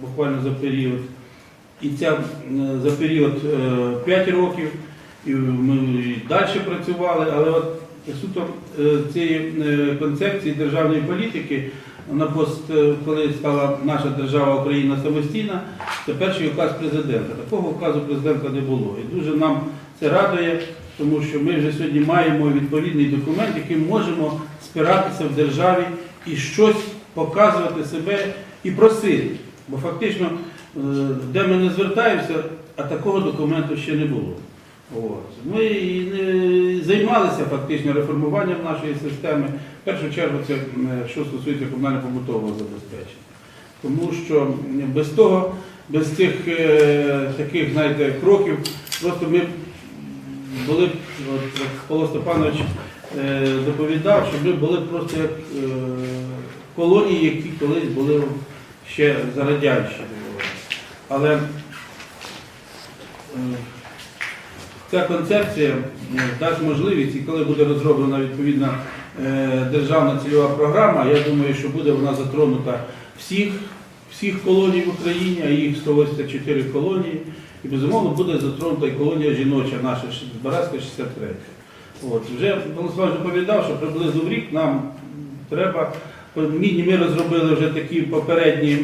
буквально за період. І ця е, за період 5 років, і ми і далі працювали, але от суто е, цієї е, концепції державної політики, на пост, е, коли стала наша держава Україна самостійна, це перший указ президента. Такого указу президента не було. І дуже нам це радує, тому що ми вже сьогодні маємо відповідний документ, яким можемо спиратися в державі і щось показувати себе і просити. Бо фактично, е, де ми не звертаємося, а такого документу ще не було. От. Ми займалися фактично реформуванням нашої системи. В першу чергу це що стосується комунально-побутового забезпечення. Тому що без того, без цих е, таких знаєте, кроків, просто ми були, от, як Павло Степанович е, доповідав, що ми були просто як колонії, які колись були ще за радянщини. Але е, Ця концепція е, дасть можливість, і коли буде розроблена відповідна е, державна цільова програма, я думаю, що буде вона затронута всіх, всіх колоній в Україні, а їх 184 колонії. І безумовно буде затронута і колонія жіноча наша Збаразька 63. От. Вже Володимир доповідав, що приблизно в рік нам треба, міні ми розробили вже такі попередні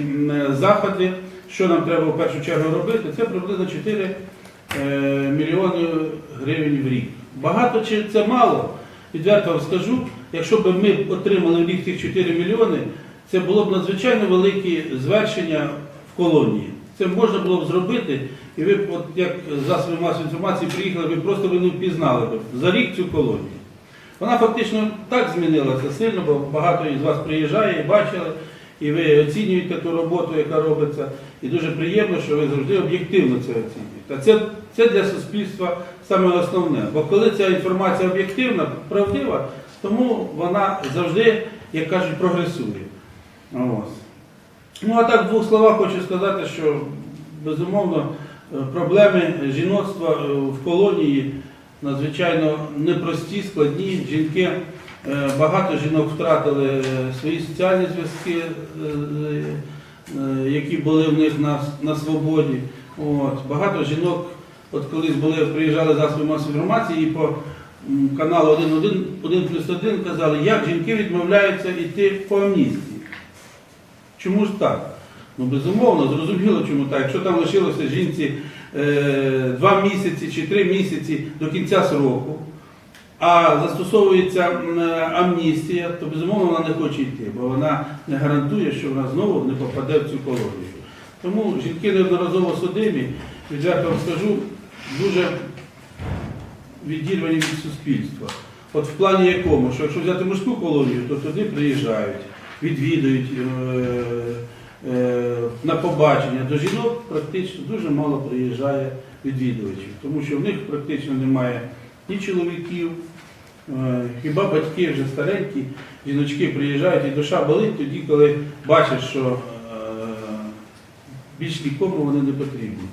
заходи, що нам треба в першу чергу робити. Це приблизно 4 е, мільйони гривень в рік. Багато чи це мало? Відверто вам скажу, якщо б ми отримали в рік цих 4 мільйони, це було б надзвичайно велике звершення в колонії. Це можна було б зробити, і ви, б, от як засоби масової інформації приїхали, ви просто ви не впізнали б за рік цю колонію. Вона фактично так змінилася сильно, бо багато із вас приїжджає і бачили, і ви оцінюєте ту роботу, яка робиться. І дуже приємно, що ви завжди об'єктивно це оцінюєте. А це, це для суспільства саме основне. Бо коли ця інформація об'єктивна, правдива, тому вона завжди, як кажуть, прогресує. Ось. Ну а так в двох словах хочу сказати, що безумовно е, проблеми жіноцтва е, в колонії надзвичайно непрості, складні. Жінки, е, багато жінок втратили е, свої соціальні зв'язки, е, які були в них на, на свободі. От. Багато жінок, от колись були, приїжджали засоби масової інформації і по каналу 1, 1 плюс 1 казали, як жінки відмовляються йти по амністії. Чому ж так? Ну, безумовно, зрозуміло, чому так. Якщо там лишилося жінці е, два місяці чи три місяці до кінця сроку, а застосовується м, амністія, то безумовно вона не хоче йти, бо вона не гарантує, що вона знову не попаде в цю колонію. Тому жінки неодноразово судимі, відверто вам скажу, дуже відірвані від суспільства. От в плані якому, що якщо взяти мужську колонію, то туди приїжджають, відвідують е, е, на побачення. До жінок практично дуже мало приїжджає відвідувачів, тому що в них практично немає ні чоловіків, е, хіба батьки вже старенькі, жіночки приїжджають і душа болить тоді, коли бачать, що е, більш нікому вони не потрібні.